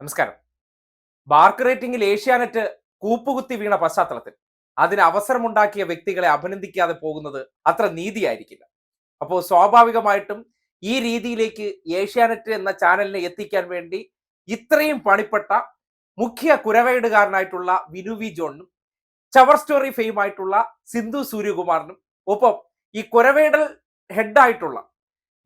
നമസ്കാരം. ബാർക്ക് റേറ്റിംഗിൽ ഏഷ്യാനെറ്റ് കൂപ്പുകുത്തി വീണ പശ്ചാത്തലത്തിൽ അതിന് അവസരമുണ്ടാക്കിയ വ്യക്തികളെ അഭിനന്ദിക്കാതെ പോകുന്നത് അത്ര നീതിയായിരിക്കില്ല. അപ്പോൾ സ്വാഭാവികമായിട്ടും ഈ രീതിയിലേക്ക് ഏഷ്യാനെറ്റ് എന്ന ചാനലിനെ എത്തിക്കാൻ വേണ്ടി ഇത്രയും പണിപ്പെട്ട മുഖ്യ കുരവേടുകാരനായിട്ടുള്ള വിനു വി ജോണിനും ചവർ സ്റ്റോറി ഫെയിം ആയിട്ടുള്ള സിന്ധു സൂര്യകുമാറിനും ഒപ്പം ഈ കുരവേടൽ ഹെഡായിട്ടുള്ള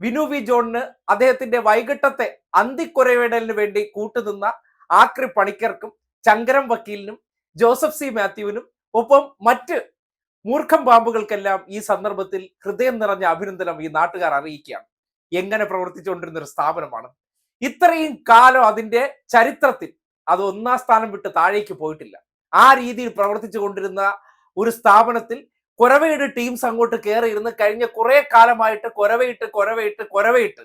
വിനു വി ജോണിന് അദ്ദേഹത്തിന്റെ വൈകിട്ടത്തെ അന്തിക്കുരവേടലിന് വേണ്ടി കൂട്ടുനിന്ന ആക്രി പണിക്കർക്കും ചങ്കരം വക്കീലിനും ജോസഫ് സി മാത്യുവിനും ഒപ്പം മറ്റ് മൂർഖം പാമ്പുകൾക്കെല്ലാം ഈ സന്ദർഭത്തിൽ ഹൃദയം നിറഞ്ഞ അഭിനന്ദനം ഈ നാട്ടുകാർ അറിയിക്കുകയാണ്. എങ്ങനെ പ്രവർത്തിച്ചുകൊണ്ടിരുന്ന ഒരു സ്ഥാപനമാണ്. ഇത്രയും കാലം അതിന്റെ ചരിത്രത്തിൽ അത് ഒന്നാം സ്ഥാനം വിട്ട് താഴേക്ക് പോയിട്ടില്ല. ആ രീതിയിൽ പ്രവർത്തിച്ചു കൊണ്ടിരുന്ന ഒരു സ്ഥാപനത്തിൽ കുരവയുടെ ടീംസ് അങ്ങോട്ട് കയറി ഇരുന്ന് കഴിഞ്ഞ കുറെ കാലമായിട്ട് കൊരവയിട്ട് കൊരവയിട്ട് കൊരവയിട്ട്.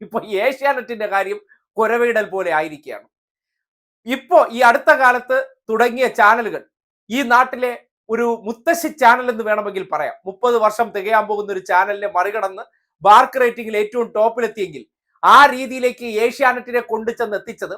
ഇപ്പൊ ഏഷ്യാനെറ്റിന്റെ കാര്യം കൊരവയിടൽ പോലെ ആയിരിക്കുകയാണ്. ഇപ്പോ ഈ അടുത്ത കാലത്ത് തുടങ്ങിയ ചാനലുകൾ ഈ നാട്ടിലെ ഒരു മുത്തശ്ശി ചാനൽ എന്ന് വേണമെങ്കിൽ പറയാം. മുപ്പത് വർഷം തികയാൻ പോകുന്ന ഒരു ചാനലിനെ മറികടന്ന് ബാർക്ക് റേറ്റിംഗിൽ ഏറ്റവും ടോപ്പിലെത്തിയെങ്കിൽ ആ രീതിയിലേക്ക് ഏഷ്യാനെറ്റിനെ കൊണ്ടുചെന്ന് എത്തിച്ചത്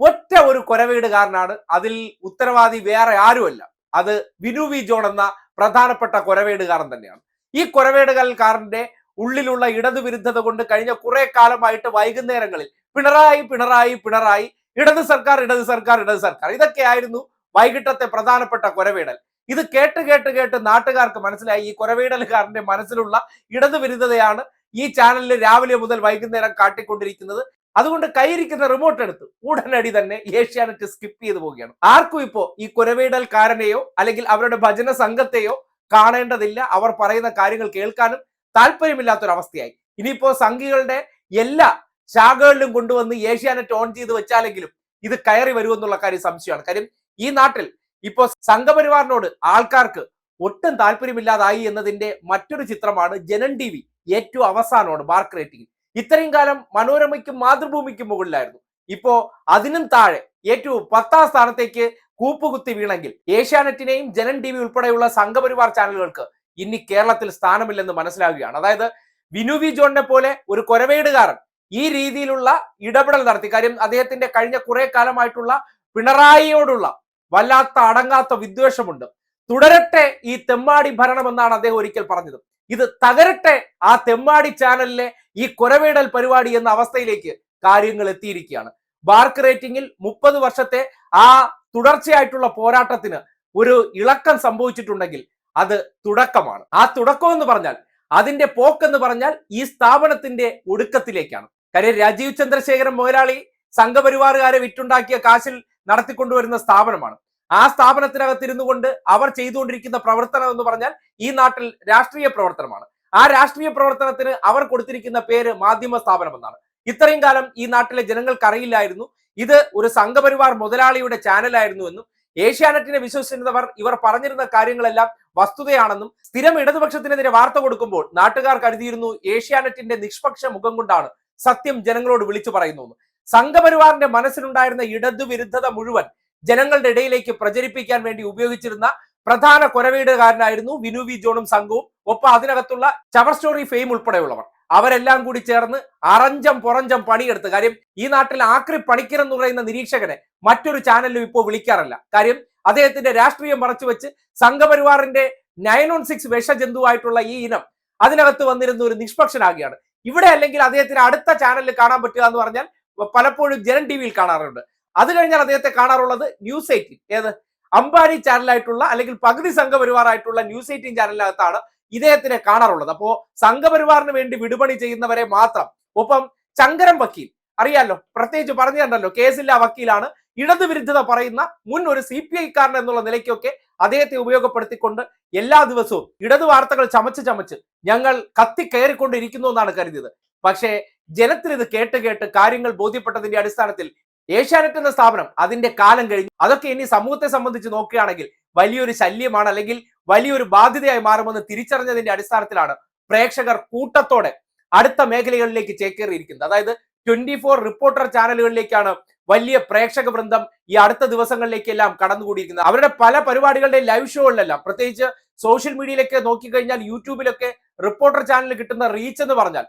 ഒറ്റ ഒരു കൊരവേടുകാരനാണ് അതിൽ ഉത്തരവാദി വേറെ ആരുമല്ല. അത് വിനു വി ജോൺ എന്ന പ്രധാനപ്പെട്ട കൊരവേടുകാരൻ തന്നെയാണ്. ഈ കൊരവേടുകാരന്റെ ഉള്ളിലുള്ള ഇടതുവിരുദ്ധത കൊണ്ട് കഴിഞ്ഞ കുറെ കാലമായിട്ട് വൈകുന്നേരങ്ങളിൽ പിണറായി പിണറായി പിണറായി ഇടത് സർക്കാർ ഇടത് സർക്കാർ ഇടത് സർക്കാർ ഇതൊക്കെയായിരുന്നു വൈകിട്ടത്തെ പ്രധാനപ്പെട്ട കൊരവേടൽ. ഇത് കേട്ട് കേട്ട് കേട്ട് നാട്ടുകാർക്ക് മനസ്സിലായി. ഈ കൊരവേടലുകാരന്റെ മനസ്സിലുള്ള ഇടതുവിരുദ്ധതയാണ് ഈ ചാനലിൽ രാവിലെ മുതൽ വൈകുന്നേരം കാട്ടിക്കൊണ്ടിരിക്കുന്നത്. അതുകൊണ്ട് കൈയിരിക്കുന്ന റിമോട്ട് എടുത്ത് ഉടനടി തന്നെ ഏഷ്യാനെറ്റ് സ്കിപ്പ് ചെയ്തു പോവുകയാണ്. ആർക്കും ഇപ്പോ ഈ കുരവേടൽക്കാരനെയോ അല്ലെങ്കിൽ അവരുടെ ഭജന സംഘത്തെയോ കാണേണ്ടതില്ല. അവർ പറയുന്ന കാര്യങ്ങൾ കേൾക്കാനും താല്പര്യമില്ലാത്തൊരവസ്ഥയായി. ഇനിയിപ്പോ സംഘികളുടെ എല്ലാ ശാഖകളിലും കൊണ്ടുവന്ന് ഏഷ്യാനെറ്റ് ഓൺ ചെയ്ത് വെച്ചാലെങ്കിലും ഇത് കയറി വരുമെന്നുള്ള കാര്യം സംശയമാണ്. കാര്യം ഈ നാട്ടിൽ ഇപ്പോ സംഘപരിവാറിനോട് ആൾക്കാർക്ക് ഒട്ടും താല്പര്യമില്ലാതായി എന്നതിന്റെ മറ്റൊരു ചിത്രമാണ് ജനൻ ടി വി ഏറ്റവും അവസാനമാണ് മാർക്ക് റേറ്റിംഗ് ഇത്രയും കാലം മനോരമയ്ക്കും മാതൃഭൂമിക്കും മുകളിലായിരുന്നു. ഇപ്പോ അതിനും താഴെ ഏറ്റവും പത്താം സ്ഥാനത്തേക്ക് കൂപ്പുകുത്തി വീണെങ്കിൽ ഏഷ്യാനെറ്റിനെയും ജനൻ ടി വി ഉൾപ്പെടെയുള്ള സംഘപരിവാർ ചാനലുകൾക്ക് ഇനി കേരളത്തിൽ സ്ഥാനമില്ലെന്ന് മനസ്സിലാവുകയാണ്. അതായത് വിനു വി ജോണിനെ പോലെ ഒരു കൊരവേടുകാരൻ ഈ രീതിയിലുള്ള ഇടപെടൽ നടത്തി. കാര്യം അദ്ദേഹത്തിന്റെ കഴിഞ്ഞ കുറെ കാലമായിട്ടുള്ള പിണറായിയോടുള്ള വല്ലാത്ത അടങ്ങാത്ത വിദ്വേഷമുണ്ട്. തുടരട്ടെ ഈ തെമ്മാടി ഭരണം എന്നാണ് അദ്ദേഹം ഒരിക്കൽ പറഞ്ഞത്. ഇത് തകരട്ടെ ആ തെമ്മാടി ചാനലിലെ ഈ കുരവേടൽ പരിപാടി എന്ന അവസ്ഥയിലേക്ക് കാര്യങ്ങൾ എത്തിയിരിക്കുകയാണ്. ബാർക്ക് റേറ്റിംഗിൽ മുപ്പത് വർഷത്തെ ആ തുടർച്ചയായിട്ടുള്ള പോരാട്ടത്തിന് ഒരു ഇളക്കം സംഭവിച്ചിട്ടുണ്ടെങ്കിൽ അത് തുടക്കമാണ്. ആ തുടക്കം എന്ന് പറഞ്ഞാൽ അതിന്റെ പോക്ക് എന്ന് പറഞ്ഞാൽ ഈ സ്ഥാപനത്തിന്റെ ഒടുക്കത്തിലേക്കാണ്. കാര്യം രാജീവ് ചന്ദ്രശേഖരൻ മുതലാളി സംഘപരിവാറുകാരെ വിറ്റുണ്ടാക്കിയ കാശിൽ നടത്തിക്കൊണ്ടുവരുന്ന സ്ഥാപനമാണ്. ആ സ്ഥാപനത്തിനകത്തിരുന്നു കൊണ്ട് അവർ ചെയ്തുകൊണ്ടിരിക്കുന്ന പ്രവർത്തനം എന്ന് പറഞ്ഞാൽ ഈ നാട്ടിൽ രാഷ്ട്രീയ പ്രവർത്തനമാണ്. ആ രാഷ്ട്രീയ പ്രവർത്തനത്തിന് അവർ കൊടുത്തിരിക്കുന്ന പേര് മാധ്യമ സ്ഥാപനം എന്നാണ് ഇത്രയും കാലം ഈ നാട്ടിലെ ജനങ്ങൾക്ക് അറിയില്ലായിരുന്നു ഇത് ഒരു സംഘപരിവാർ മുതലാളിയുടെ ചാനലായിരുന്നു എന്നും ഏഷ്യാനെറ്റിനെ വിശ്വസിച്ചിരുന്നവർ ഇവർ പറഞ്ഞിരുന്ന കാര്യങ്ങളെല്ലാം വസ്തുതയാണെന്നും സ്ഥിരം ഇടതുപക്ഷത്തിനെതിരെ വാർത്ത കൊടുക്കുമ്പോൾ നാട്ടുകാർ കരുതിയിരുന്നു ഏഷ്യാനെറ്റിന്റെ നിഷ്പക്ഷ മുഖം കൊണ്ടാണ് സത്യം ജനങ്ങളോട് വിളിച്ചു പറയുന്നു. സംഘപരിവാറിന്റെ മനസ്സിലുണ്ടായിരുന്ന ഇടതുവിരുദ്ധത മുഴുവൻ ജനങ്ങളുടെ ഇടയിലേക്ക് പ്രചരിപ്പിക്കാൻ വേണ്ടി ഉപയോഗിച്ചിരുന്ന പ്രധാന കൊരവീടുകാരനായിരുന്നു വിനു വി ജോണും സംഘവും. ഒപ്പം അതിനകത്തുള്ള ചവർ സ്റ്റോറി ഫെയിം ഉൾപ്പെടെയുള്ളവർ. അവരെല്ലാം കൂടി ചേർന്ന് അറഞ്ചം പുറഞ്ചം പണിയെടുത്ത്. കാര്യം ഈ നാട്ടിൽ ആക്രി പണിക്കർ എന്ന് പറയുന്ന നിരീക്ഷകനെ മറ്റൊരു ചാനലിലും ഇപ്പോൾ വിളിക്കാറില്ല. കാര്യം അദ്ദേഹത്തിന്റെ രാഷ്ട്രീയം മറച്ചു വെച്ച് സംഘപരിവാറിന്റെ നയൻ ഓൺ സിക്സ് വിഷജന്തുവായിട്ടുള്ള ഈ ഇനം അതിനകത്ത് വന്നിരുന്ന ഒരു നിഷ്പക്ഷനാകുകയാണ്. ഇവിടെ അല്ലെങ്കിൽ അദ്ദേഹത്തിന് അടുത്ത ചാനലിൽ കാണാൻ പറ്റുക എന്ന് പറഞ്ഞാൽ പലപ്പോഴും ജനൻ ടി വിയിൽ കാണാറുണ്ട്. അത് കഴിഞ്ഞാൽ അദ്ദേഹത്തെ കാണാറുള്ളത് ന്യൂസ് എയ്റ്റീൻ. ഏത്? അംബാനി ചാനലായിട്ടുള്ള അല്ലെങ്കിൽ പകുതി സംഘപരിവാറായിട്ടുള്ള ന്യൂസ് എയ്റ്റീൻ ചാനലിനകത്താണ് ഇദ്ദേഹത്തിനെ കാണാറുള്ളത്. അപ്പോ സംഘപരിവാറിന് വേണ്ടി വിടുപണി ചെയ്യുന്നവരെ മാത്രം. ഒപ്പം ചങ്കരം വക്കീൽ അറിയാലോ? പ്രത്യേകിച്ച് പറഞ്ഞു കണ്ടല്ലോ കേസില്ല വക്കീലാണ് ഇടതുവിരുദ്ധത പറയുന്ന മുൻ ഒരു സി പി ഐക്കാരൻ എന്നുള്ള നിലയ്ക്കൊക്കെ അദ്ദേഹത്തെ ഉപയോഗപ്പെടുത്തിക്കൊണ്ട് എല്ലാ ദിവസവും ഇടതു വാർത്തകൾ ചമച്ച് ചമച്ച് ഞങ്ങൾ കത്തി കയറിക്കൊണ്ടിരിക്കുന്നു എന്നാണ് കരുതിയത്. പക്ഷേ ജനത്തിന് ഇത് കേട്ട് കേട്ട് കാര്യങ്ങൾ ബോധ്യപ്പെട്ടതിന്റെ അടിസ്ഥാനത്തിൽ ഏഷ്യാനെറ്റ് എന്ന സ്ഥാപനം അതിന്റെ കാലം കഴിഞ്ഞു. അതൊക്കെ ഇനി സമൂഹത്തെ സംബന്ധിച്ച് നോക്കുകയാണെങ്കിൽ വലിയൊരു ശല്യമാണ് അല്ലെങ്കിൽ വലിയൊരു ബാധ്യതയായി മാറുമെന്ന് തിരിച്ചറിഞ്ഞതിന്റെ അടിസ്ഥാനത്തിലാണ് പ്രേക്ഷകർ കൂട്ടത്തോടെ അടുത്ത മേഖലകളിലേക്ക് ചേക്കേറിയിരിക്കുന്നത്. അതായത് ട്വന്റി ഫോർ റിപ്പോർട്ടർ ചാനലുകളിലേക്കാണ് വലിയ പ്രേക്ഷക വൃന്ദം ഈ അടുത്ത ദിവസങ്ങളിലേക്കെല്ലാം കടന്നുകൂടിയിരിക്കുന്നത്. അവരുടെ പല പരിപാടികളുടെ ലൈവ് ഷോകളിലെല്ലാം പ്രത്യേകിച്ച് സോഷ്യൽ മീഡിയയിലൊക്കെ നോക്കിക്കഴിഞ്ഞാൽ യൂട്യൂബിലൊക്കെ റിപ്പോർട്ടർ ചാനലിൽ കിട്ടുന്ന റീച്ച് എന്ന് പറഞ്ഞാൽ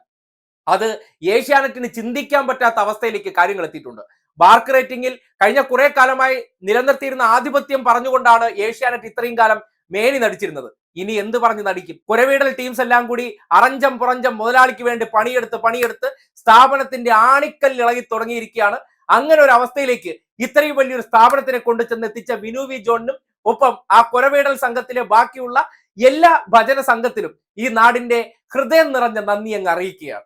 അത് ഏഷ്യാനെറ്റിന് ചിന്തിക്കാൻ പറ്റാത്ത അവസ്ഥയിലേക്ക് കാര്യങ്ങൾ എത്തിയിട്ടുണ്ട് ബാർക്ക് റേറ്റിംഗിൽ കഴിഞ്ഞ കുറെ കാലമായി നിലനിർത്തിയിരുന്ന ആധിപത്യം പറഞ്ഞുകൊണ്ടാണ് ഏഷ്യാനെറ്റ് ഇത്രയും കാലം മേനി നടിച്ചിരുന്നത്. ഇനി എന്ത് പറഞ്ഞ് നടിക്കും? കുരവീടൽ ടീംസ് എല്ലാം കൂടി അറഞ്ചം പുറഞ്ചം മുതലാളിക്ക് വേണ്ടി പണിയെടുത്ത് പണിയെടുത്ത് സ്ഥാപനത്തിന്റെ ആണിക്കൽ ഇളകി തുടങ്ങിയിരിക്കുകയാണ്. അങ്ങനെ ഒരു അവസ്ഥയിലേക്ക് ഇത്രയും വലിയൊരു സ്ഥാപനത്തിനെ കൊണ്ടു ചെന്ന് എത്തിച്ച വിനു വി ജോണിനും ഒപ്പം ആ കുരവീടൽ സംഘത്തിലെ ബാക്കിയുള്ള എല്ലാ ഭജന സംഘത്തിലും ഈ നാടിന്റെ ഹൃദയം നിറഞ്ഞ നന്ദി അങ്ങ് അറിയിക്കുകയാണ്.